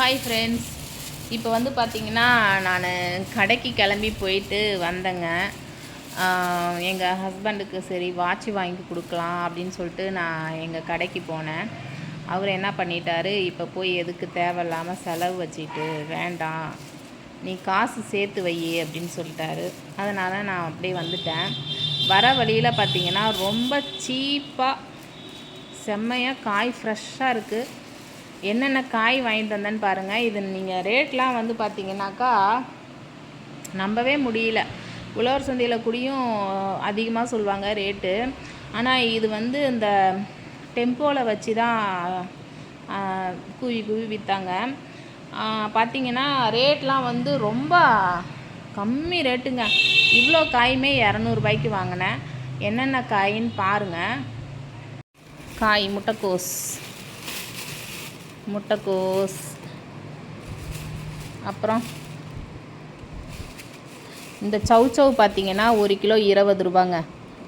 Hi friends இப்போ வந்து பார்த்தீங்கன்னா நான் கடைக்கு கிளம்பி போயிட்டு வந்தேங்க. எங்கள் ஹஸ்பண்டுக்கு சரி வாட்ச் வாங்கி கொடுக்கலாம் அப்படின்னு சொல்லிட்டு நான் எங்கள் கடைக்கு போனேன். அவர் என்ன பண்ணிட்டாரு இப்போ போய் எதுக்கு தேவையில்லாமல் செலவு வச்சுட்டு வேண்டாம் நீ காசு சேர்த்து வை அப்படின்னு சொல்லிட்டாரு. அதனால் நான் அப்படியே வந்துட்டேன். வர வழியில் பார்த்தீங்கன்னா ரொம்ப சீப்பாக செம்மையாக காய் ஃப்ரெஷ்ஷாக இருக்குது என்னென்ன காய் வாங்கிட்டு வந்தேன்னு பாருங்கள் இது நீங்கள் ரேட்லாம் வந்து பார்த்தீங்கன்னாக்கா நம்பவே முடியல. உழவர் சந்தையில் கூடியும் அதிகமாக சொல்லுவாங்க ரேட்டு. ஆனால் இது வந்து இந்த டெம்போவில் வச்சு தான் குவி குவி விற்றாங்க பார்த்தீங்கன்னா ரேட்லாம் வந்து ரொம்ப கம்மி ரேட்டுங்க. இவ்வளோ காயுமே இரநூறுபாய்க்கு வாங்கினேன். என்னென்ன காயின்னு பாருங்கள் காய் முட்டைக்கோஸ். முட்டைக்கோஸ். அப்புறம் இந்த சவுச்சவ் பார்த்தீங்கன்னா ஒரு கிலோ இருபது ரூபாங்க.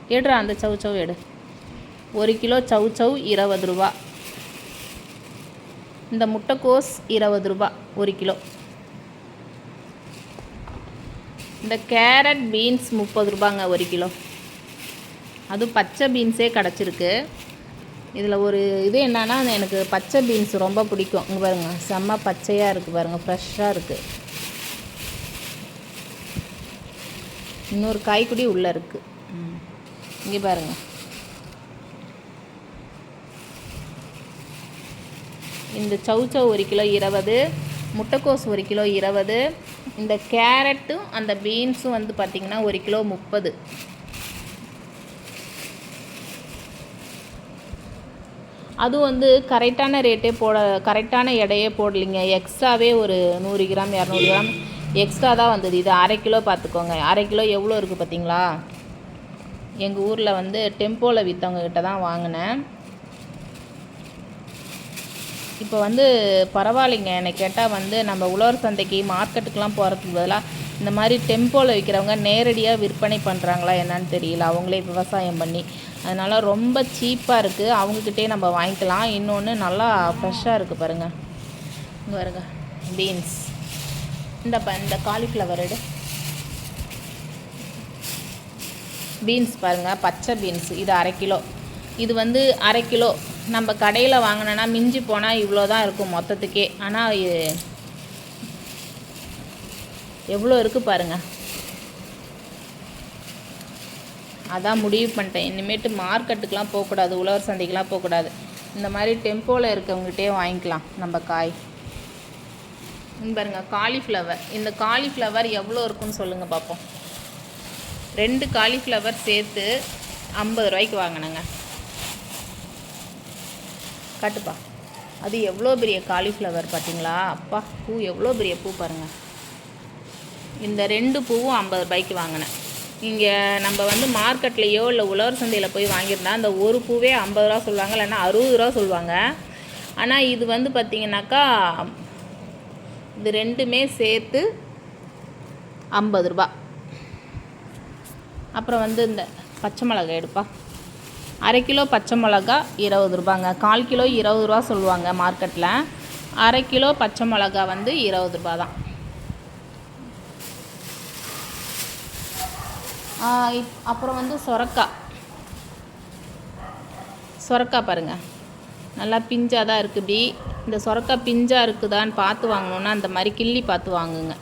எடுறா அந்த சவுச்சவ் எடு. ஒரு கிலோ சவுச்சவ் இருபது ரூபா. இந்த முட்டைக்கோஸ் இருபது ரூபா ஒரு கிலோ. இந்த கேரட் பீன்ஸ் முப்பது ரூபாங்க ஒரு கிலோ. அதுவும் பச்சை பீன்ஸே கிடச்சிருக்கு. இதில் ஒரு இது என்னன்னா எனக்கு பச்சை பீன்ஸ் ரொம்ப பிடிக்கும். இங்கே பாருங்கள் செம்ம பச்சையாக இருக்குது பாருங்கள் ஃப்ரெஷ்ஷாக இருக்குது இன்னொரு காய்க்குடி உள்ளே இருக்குது இங்கே பாருங்கள் இந்த சவுச்சவ் ஒரு கிலோ இருபது முட்டைக்கோஸ் ஒரு கிலோ இருபது இந்த கேரட்டும் அந்த பீன்ஸும் வந்து பார்த்திங்கன்னா ஒரு கிலோ முப்பது. அதுவும் வந்து கரெக்டான ரேட்டே போட கரெக்டான எடையே போடலிங்க. எக்ஸ்ட்ராவே ஒரு நூறு கிராம் இரநூறு கிராம் எக்ஸ்ட்ரா தான் வந்தது. இது அரை கிலோ பார்த்துக்கோங்க. அரை கிலோ எவ்வளோ இருக்குது பார்த்தீங்களா? எங்கள் ஊரில் வந்து டெம்போவில் விற்றவங்க கிட்ட தான் வாங்கினேன். இப்போ வந்து பரவாயில்லைங்க. என்னை கேட்டால் வந்து நம்ம உழவர் சந்தைக்கு மார்க்கெட்டுக்கெலாம் போகிறதுக்கு பதிலாக இந்த மாதிரி டெம்போவில் விற்கிறவங்க நேரடியாக விற்பனை பண்ணுறாங்களா என்னன்னு தெரியல. அவங்களே விவசாயம் பண்ணி அதனால் ரொம்ப சீப்பாக இருக்குது அவங்கக்கிட்டே நம்ம வாங்கிக்கலாம். இன்னொன்று நல்லா ஃப்ரெஷ்ஷாக இருக்குது பாருங்கள் இங்கே பாருங்க. பீன்ஸ் இந்த ப இந்த காலிஃப்ளவர் எடு. பீன்ஸ் பாருங்கள் பச்சை பீன்ஸ் இது அரை கிலோ. இது வந்து அரை கிலோ. நம்ம கடையில் வாங்கினோன்னா மிஞ்சி போனால் இவ்வளோ தான் இருக்கும் மொத்தத்துக்கே. ஆனால் இது எவ்வளோ இருக்குது பாருங்கள் அதான் முடிவு பண்ணிட்டேன். இனிமேட்டு மார்க்கெட்டுக்கெலாம் போகக்கூடாது உழவர் சந்தைக்கெலாம் போகக்கூடாது. இந்த மாதிரி டெம்போவில் இருக்கவங்ககிட்டே வாங்கிக்கலாம் நம்ம காய். பாருங்கள் பாருங்க காலிஃப்ளவர் இந்த காலிஃப்ளவர் எவ்வளோ இருக்குன்னு சொல்லுங்கள் பார்ப்போம் ரெண்டு காலிஃப்ளவர் சேர்த்து ஐம்பது ரூபாய்க்கு வாங்கினேங்க. காட்டுப்பா. அது எவ்வளோ பெரிய காலிஃப்ளவர் பார்த்தீங்களா? அப்பா பூ எவ்வளோ பெரிய பூ பாருங்கள் இந்த ரெண்டு பூவும் ஐம்பது ரூபாய்க்கு வாங்கினேன். இங்கே நம்ம வந்து மார்க்கெட்லேயோ இல்லை உழவர் சந்தையில் போய் வாங்கியிருந்தா அந்த ஒரு பூவே ஐம்பது ரூபா சொல்லுவாங்க இல்லைன்னா அறுபது ரூபா சொல்லுவாங்க. ஆனால் இது வந்து பார்த்திங்கனாக்கா இது ரெண்டுமே சேர்த்து ஐம்பது ரூபா. அப்புறம் வந்து இந்த பச்சை மிளகாய் எடுப்பா. அரை கிலோ பச்சை மிளகா இருபது ரூபாங்க. கால் கிலோ இருபது ரூபா சொல்லுவாங்க மார்க்கெட்டில் அரை கிலோ பச்சை மிளகா வந்து இருபது ரூபா தான் இப் அப்புறம் வந்து சொரக்காய் சொரக்காய் பாருங்கள் நல்லா பிஞ்சாக தான் இருக்குது இப்படி இந்த சொரக்காய் பிஞ்சாக இருக்குதான்னு பார்த்து வாங்கணுன்னா அந்த மாதிரி கிள்ளி பார்த்து வாங்குங்க.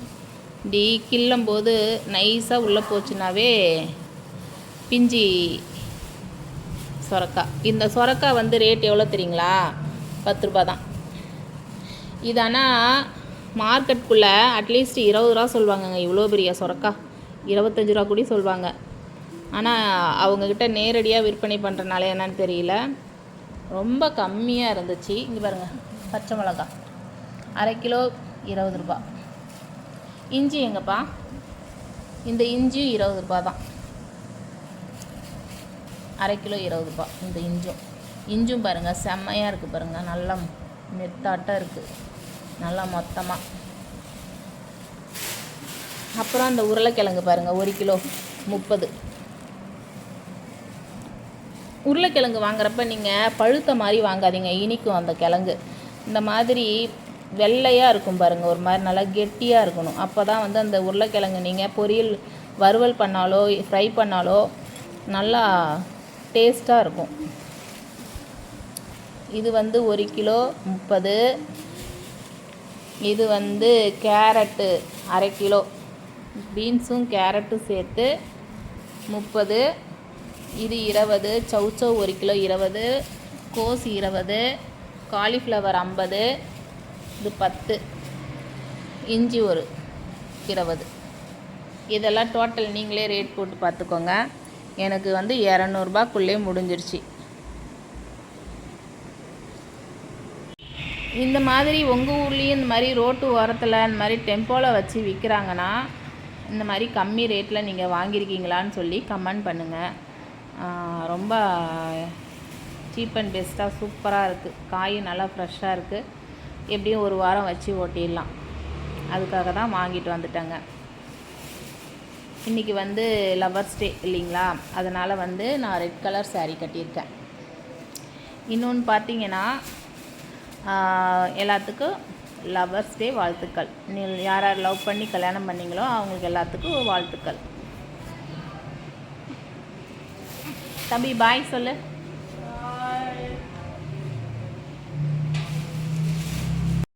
இப்படி கிள்ளும்போது நைஸாக உள்ளே போச்சுனாவே பிஞ்சி சொரக்காய் இந்த சொரக்காய் வந்து ரேட் எவ்வளோ தெரியுங்களா? பத்து ரூபா தான். இதனால் மார்க்கெட்டுக்குள்ளே அட்லீஸ்ட் இருபது ரூபா சொல்லுவாங்கங்க இவ்வளோ பெரிய சொரக்காய் இருபத்தஞ்சி ரூபா கூட சொல்லுவாங்க ஆனால் அவங்கக்கிட்ட நேரடியாக விற்பனை பண்ணுறனால என்னன்னு தெரியல. ரொம்ப கம்மியாக இருந்துச்சு. இங்கே பாருங்கள் பச்சை மிளகா. அரை கிலோ இருபது ரூபா. இஞ்சி எங்கப்பா? இந்த இஞ்சியும் இருபது ரூபா தான். அரை கிலோ இருபது ரூபா இந்த இஞ்சும். இஞ்சும் பாருங்கள் செம்மையாக இருக்குது பாருங்கள் நல்லா மெத்தாட்டாக இருக்குது நல்லா மொத்தமாக அப்புறம் அந்த உருளைக்கிழங்கு பாருங்கள் ஒரு கிலோ முப்பது. உருளைக்கிழங்கு வாங்குறப்ப நீங்கள் பழுத்த மாதிரி வாங்காதீங்க இனிக்கும் அந்த கிழங்கு. இந்த மாதிரி வெள்ளையாக இருக்கும் பாருங்கள் ஒரு மாதிரி நல்லா கெட்டியாக இருக்கணும். அப்போ தான் வந்து அந்த உருளைக்கிழங்கு நீங்கள் பொரியல் வறுவல் பண்ணாலோ ஃப்ரை பண்ணாலோ நல்லா டேஸ்ட்டாக இருக்கும். இது வந்து ஒரு கிலோ முப்பது. இது வந்து கேரட்டு அரை கிலோ. பீன்ஸும் கேரட்டும் சேர்த்து முப்பது இது இருபது சௌச்சௌ ஒரு கிலோ இருபது கோஸ் இருபது காலிஃப்ளவர் ஐம்பது இது பத்து இஞ்சி ஒரு இருபது. இதெல்லாம் டோட்டல் நீங்களே ரேட் போட்டு பார்த்துக்கோங்க. எனக்கு வந்து இரநூறுபாக்குள்ளே முடிஞ்சிருச்சு. இந்த மாதிரி உங்கள் ஊர்லேயும் இந்த மாதிரி ரோட்டு ஓரத்தில் இந்த மாதிரி டெம்போவில் வச்சு விற்கிறாங்கன்னா இந்த மாதிரி கம்மி ரேட்டில் நீங்கள் வாங்கியிருக்கீங்களான்னு சொல்லி கமெண்ட் பண்ணுங்கள் ரொம்ப சீப் அண்ட் பெஸ்ட்டாக சூப்பராக இருக்குது காய் நல்லா ஃப்ரெஷ்ஷாக இருக்குது எப்படியும் ஒரு வாரம் வச்சு ஓட்டிடலாம். அதுக்காக தான் வாங்கிட்டு வந்துட்டேங்க. இன்றைக்கி வந்து லவர்ஸ் டே இல்லைங்களா? அதனால் வந்து நான் ரெட் கலர் சாரீ கட்டியிருக்கேன். இன்னொன்று பார்த்தீங்கன்னா எல்லாத்துக்கும் லவ்வர்ஸ் டே வாழ்த்துக்கள். நீ யார் யார் லவ் பண்ணி கல்யாணம் பண்ணீங்களோ அவங்களுக்கு எல்லாத்துக்கும் வாழ்த்துக்கள். தம்பி பாய் சொல்லு.